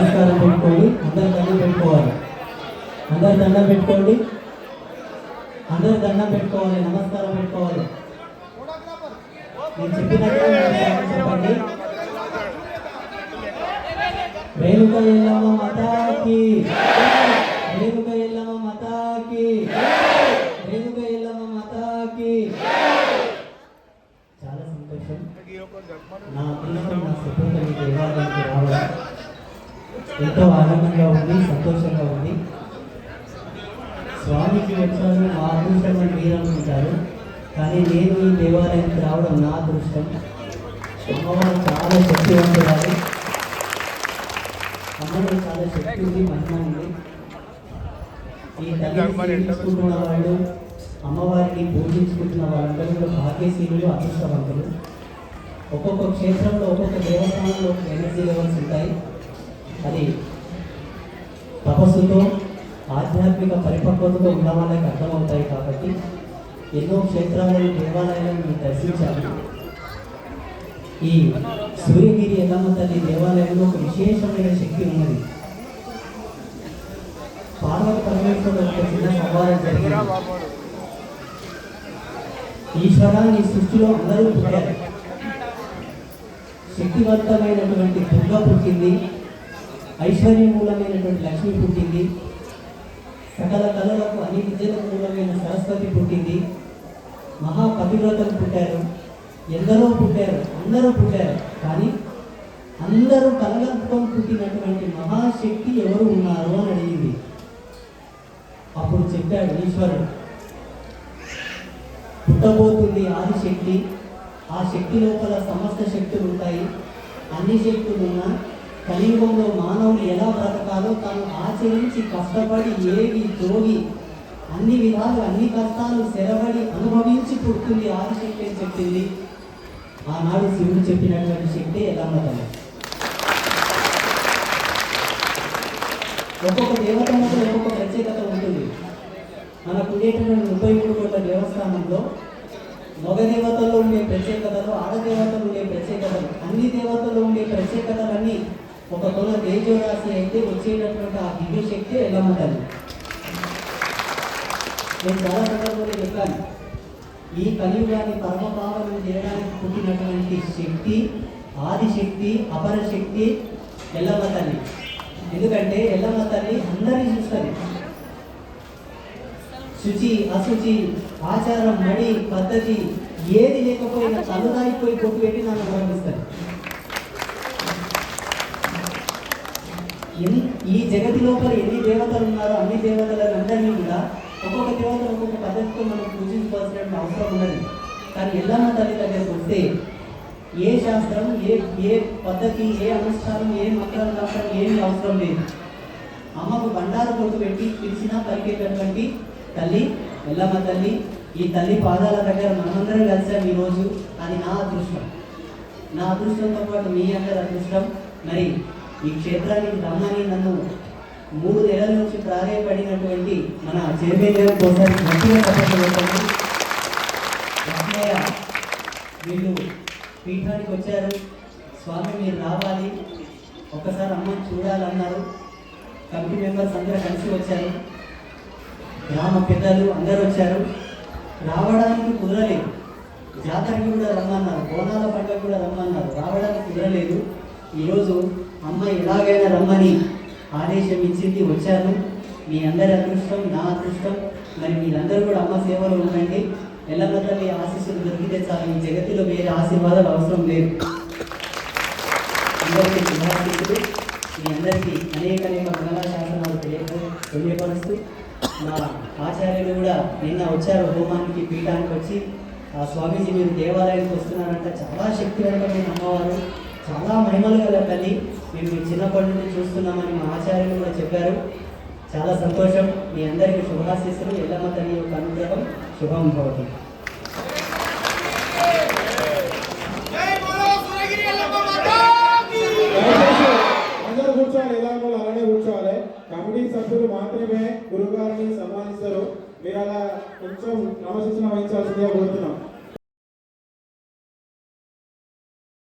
నమస్కారం పెట్టుకోండి. అందరు దండం పెట్టుకోవాలి. అందరు దండం పెట్టుకోండి. అందరు దండం పెట్టుకోవాలి. నమస్కారం పెట్టుకోవాలి. నేను చెప్పినట్టు చెప్పండి. రేణుక ఎల్లమ్మ మాతాకి రేణుక ఎల్లమ్మ మాతాకి రేణుక ఎల్లమ్మ మాతాకి చాలా సంతోషం నా అదృష్టం నా సుకృతం ఈ దేవాలయానికి రావడం ఎంతో ఆనందంగా ఉంది సంతోషంగా ఉంది. స్వామికి వచ్చాను మా అదృష్టం అని మీరు అనుకుంటారు. కానీ నేను ఈ దేవాలయానికి రావడం నా అదృష్టం. అమ్మవారు చాలా శక్తివంతురాలు. అమ్మవారు చాలా శక్తి ఉంది మహిమ ఉంది. ఈ తల్లిని తీసుకుంటున్న వాళ్ళు అమ్మవారిని పూజించుకుంటున్న వాళ్ళందరూ కూడా భాగ్యశీలులు అదృష్టవంతులు. ఒక్కొక్క క్షేత్రంలో ఒక్కొక్క దేవస్థానంలో ఎనర్జీ లెవెల్స్ ఉంటాయి. అది తపస్సుతో ఆధ్యాత్మిక పరిపక్వతతో ఉన్న వాళ్ళకి అర్థమవుతాయి కాబట్టి ఎన్నో క్షేత్రాలను దేవాలయాలను మీరు దర్శించాలి. ఈ సూర్యగిరి ఎల్లమ్మ తల్లి దేవాలయంలో ఒక విశేషమైన శక్తి ఉన్నది. పార్వతి పరమేశ్వరుడు ఒక చిన్న సంవాదం జరిగింది. ఈశ్వరాన్ని సృష్టిలో అందరూ పుట్టారు. శక్తివంతమైనటువంటి దుర్గ పుట్టింది. ఐశ్వర్యమూలమైనటువంటి లక్ష్మి పుట్టింది. సకల కళలకు అన్ని విద్యలకు మూలమైన సరస్వతి పుట్టింది. మహాపతివ్రతలు పుట్టారు. ఎందరో పుట్టారు అందరూ పుట్టారు. కానీ అందరూ కలగలుపుకొని పుట్టినటువంటి మహాశక్తి ఎవరు ఉన్నారు అని అడిగింది. అప్పుడు చెప్పాడు ఈశ్వరుడు పుట్టబోతుంది ఆదిశక్తి. ఆ శక్తి లోపల సమస్త శక్తులు ఉంటాయి. అన్ని శక్తులు ఉన్నా కలియుగంలో మానవుడు ఎలా బ్రతకాలో తాను ఆచరించి కష్టపడి ఏగి తోగి అన్ని విధాలు అన్ని కష్టాలు సెరబడి అనుభవించి పుడుతుంది ఆదిశక్తి అని చెప్పింది. ఆనాడు శివుడు చెప్పినటువంటి శక్తి ఎలా ఒక్కొక్క దేవత ఒక్కొక్క ప్రత్యేకత ఉంటుంది. మనకు ఉండేటువంటి ముప్పై మూడు కోట్ల దేవస్థానంలో మగ దేవతల్లో ఉండే ప్రత్యేకతలు ఆడ దేవతలు ఉండే ప్రత్యేకతలు అన్ని దేవతల్లో ఉండే ప్రత్యేకతలన్నీ ఒక తొల తేజోరాశి అయితే వచ్చేటటువంటి ఆ దివ్య శక్తి ఎలా ఉంటుంది నేను చాలా సందర్భంలో చెప్పాను. ఈ కలియుగాన్ని పరమపావనం చేయడానికి పుట్టినటువంటి శక్తి ఆదిశక్తి అపర శక్తి ఎల్లమ్మ తల్లి. ఎందుకంటే ఎల్లమ్మ తల్లి అందరినీ చూస్తుంది. శుచి అశుచి ఆచారం మడి పద్ధతి ఏది లేకపోయినా తలదారిపోయి కొట్టు పెట్టి నన్ను గౌరవిస్తారు ఎన్ని ఈ జగతి లోపల ఎన్ని దేవతలు ఉన్నారో అన్ని దేవతలను అందరినీ కూడా ఒక్కొక్క దేవత ఒక్కొక్క పద్ధతితో మనం పూజించుకోవాల్సిన అవసరం ఉన్నది కానీ ఎల్లమ్మ తల్లి దగ్గరకు వస్తే ఏ శాస్త్రం ఏ ఏ పద్ధతి ఏ అనుష్ఠానం ఏ మంత్రాలు రాష్ట్రం ఏమీ అవసరం లేదు. అమ్మకు బండారు కొట్టు పెట్టి పిలిచినా పలికేటటువంటి తల్లి ఎల్లమ్మ తల్లి ఈ తల్లి పాదాల దగ్గర మనమందరం కలిసాం ఈరోజు. అది నా అదృష్టం. నా అదృష్టంతో పాటు మీ అందరి అదృష్టం. మరి ఈ క్షేత్రానికి రమ్మని నన్ను మూడు నెలల నుంచి ప్రారంభపడినటువంటి మన చైర్మన్ గారి కోసం గట్టిగా తప్పకుండా లక్ష్మయ్య వీళ్ళు పీఠానికి వచ్చారు. స్వామి మీరు రావాలి. ఒకసారి అమ్మని చూడాలన్నారు. కమిటీ మెంబర్స్ అందరూ కలిసి వచ్చారు. గ్రామ పెద్దలు అందరూ వచ్చారు. రావడానికి కుదరలేదు. జాతరకి కూడా రమ్మన్నారు. బోనాల పండుగ కూడా రమ్మన్నారు. రావడానికి కుదరలేదు. ఈరోజు అమ్మ ఎలాగైనా రమ్మని ఆదేశం ఇచ్చింది వచ్చాను. మీ అందరి అదృష్టం నా అదృష్టం. మరి మీరందరూ కూడా అమ్మ సేవలో ఉండండి. ఎల్లమ్మ తల్లి ఆశీస్సులు దొరికితే చాలు. ఈ జగత్తులో వేరే ఆశీర్వాదాలు అవసరం లేదు. అందరికీ శుభాశీస్సులు మీ అందరికీ అనేక అనేక మంగళ శాసనాలు తెలియపరుస్తూ మా ఆచార్యులు కూడా నిన్న వచ్చారు హోమానికి పీఠానికి వచ్చి ఆ స్వామీజీ మీరు దేవాలయానికి వస్తున్నారంట. చాలా శక్తివంతమైన అమ్మవారు. చాలా మహిమలు గల తల్లి మేము మీ చిన్నప్పటి నుండి చూస్తున్నామని మా ఆచార్యులు కూడా చెప్పారు. చాలా సంతోషం. మీ అందరికీ శుభాశీస్సులు. ఎల్లమ్మ తల్లి యొక్క అనుగ్రహం. శుభం భవతి. అందరూ కూర్చోవాలి. ఎలా ఉండాలో అలానే కూర్చోవాలి. కమిటీ సభ్యులు మాత్రమే గురుగారిని సన్మానిస్తారు. మీరు అలా కొంచెం క్రమశిక్షణ వహించాల్సిందిగా కోరుతున్నాం.